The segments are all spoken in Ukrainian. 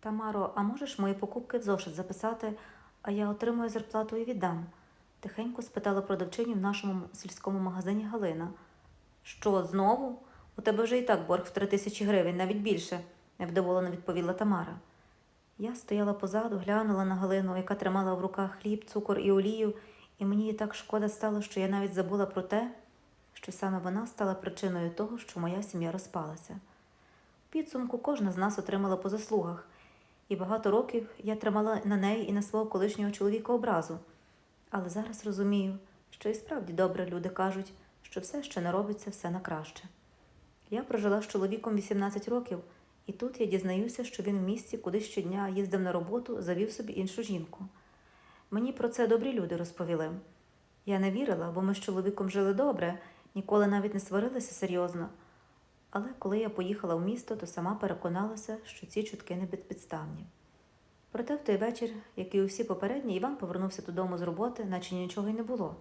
Тамаро, а можеш мої покупки в зошит записати, а я отримую зарплату і віддам? тихенько спитала продавчині в нашому сільському магазині Галина. Що, знову? У тебе вже і так борг в три тисячі гривень, навіть більше, невдоволено відповіла Тамара. Я стояла позаду, глянула на Галину, яка тримала в руках хліб, цукор і олію, і мені їй так шкода стало, що я навіть забула про те, що саме вона стала причиною того, що моя сім'я розпалася. В підсумку кожна з нас отримала по заслугах, і багато років я тримала на неї і на свого колишнього чоловіка образу. Але зараз розумію, що і справді добре люди кажуть, що все, що не робиться, все на краще. Я прожила з чоловіком 18 років, і тут я дізнаюся, що він в місті, куди щодня їздив на роботу, завів собі іншу жінку. Мені про це добрі люди розповіли. Я не вірила, бо ми з чоловіком жили добре, ніколи навіть не сварилися серйозно. Але коли я поїхала в місто, то сама переконалася, що ці чутки не безпідставні. Проте в той вечір, як і усі попередні, Іван повернувся додому з роботи, наче нічого й не було.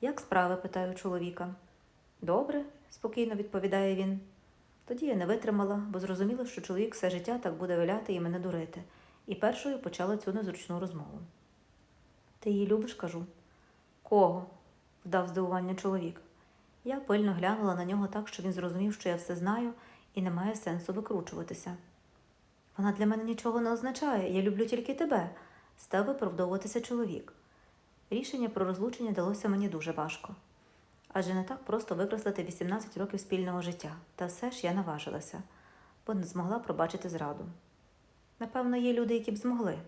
Як справи? питаю чоловіка. Добре, спокійно відповідає він. Тоді я не витримала, бо зрозуміла, що чоловік все життя так буде виляти і мене дурити, і першою почала цю незручну розмову. Ти її любиш, кажу. Кого? вдав здивування чоловік. Я пильно глянула на нього так, що він зрозумів, що я все знаю і немає сенсу викручуватися. Вона для мене нічого не означає, я люблю тільки тебе, став виправдовуватися чоловік. Рішення про розлучення далося мені дуже важко. Адже не так просто викреслити 18 років спільного життя, та все ж я наважилася, бо не змогла пробачити зраду. Напевно, є люди, які б змогли,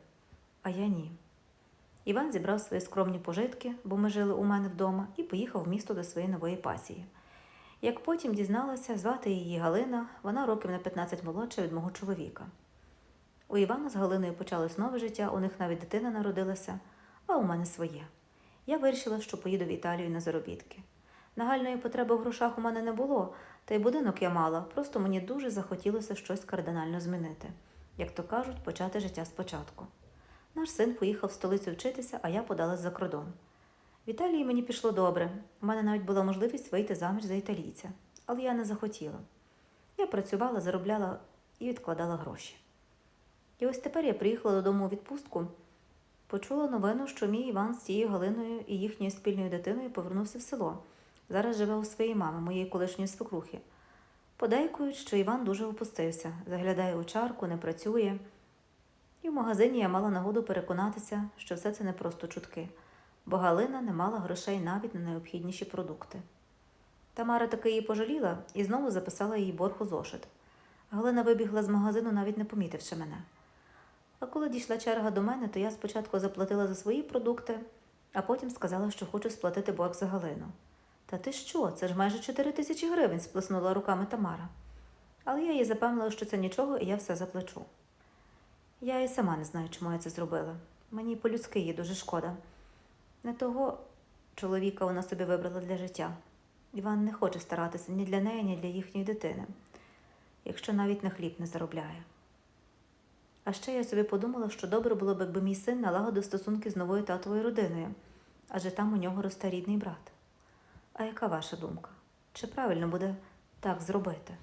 а я ні. Іван зібрав свої скромні пожитки, бо ми жили у мене вдома, і поїхав в місто до своєї нової пасії. Як потім дізналася, звати її Галина, вона років на 15 молодша від мого чоловіка. У Івана з Галиною почалось нове життя, у них навіть дитина народилася, а у мене своє. Я вирішила, що поїду в Італію на заробітки. Нагальної потреби в грошах у мене не було, та й будинок я мала, просто мені дуже захотілося щось кардинально змінити, як то кажуть, почати життя спочатку. Наш син поїхав в столицю вчитися, а я подалась за кордон. В Італії мені пішло добре. У мене навіть була можливість вийти заміж за італійця, але я не захотіла. Я працювала, заробляла і відкладала гроші. І ось тепер я приїхала додому у відпустку. Почула новину, що мій Іван з цією Галиною і їхньою спільною дитиною повернувся в село. Зараз живе у своїй мами, моєї колишньої свекрухи. Подейкують, що Іван дуже опустився, заглядає у чарку, не працює. І в магазині я мала нагоду переконатися, що все це не просто чутки, бо Галина не мала грошей навіть на необхідніші продукти. Тамара таки її пожаліла і знову записала їй борг у зошит. Галина вибігла з магазину, навіть не помітивши мене. А коли дійшла черга до мене, то я спочатку заплатила за свої продукти, а потім сказала, що хочу сплатити борг за Галину. Та ти що? Це ж майже 4 тисячі гривень, сплеснула руками Тамара. Але я їй запевнила, що це нічого, і я все заплачу. Я і сама не знаю, чому я це зробила. Мені по-людськи її дуже шкода. Не того чоловіка вона собі вибрала для життя. Іван не хоче старатися ні для неї, ні для їхньої дитини, якщо навіть на хліб не заробляє. А ще я собі подумала, що добре було б, якби мій син налагодив стосунки з новою татовою родиною, адже там у нього росте рідний брат. А яка ваша думка? Чи правильно буде так зробити?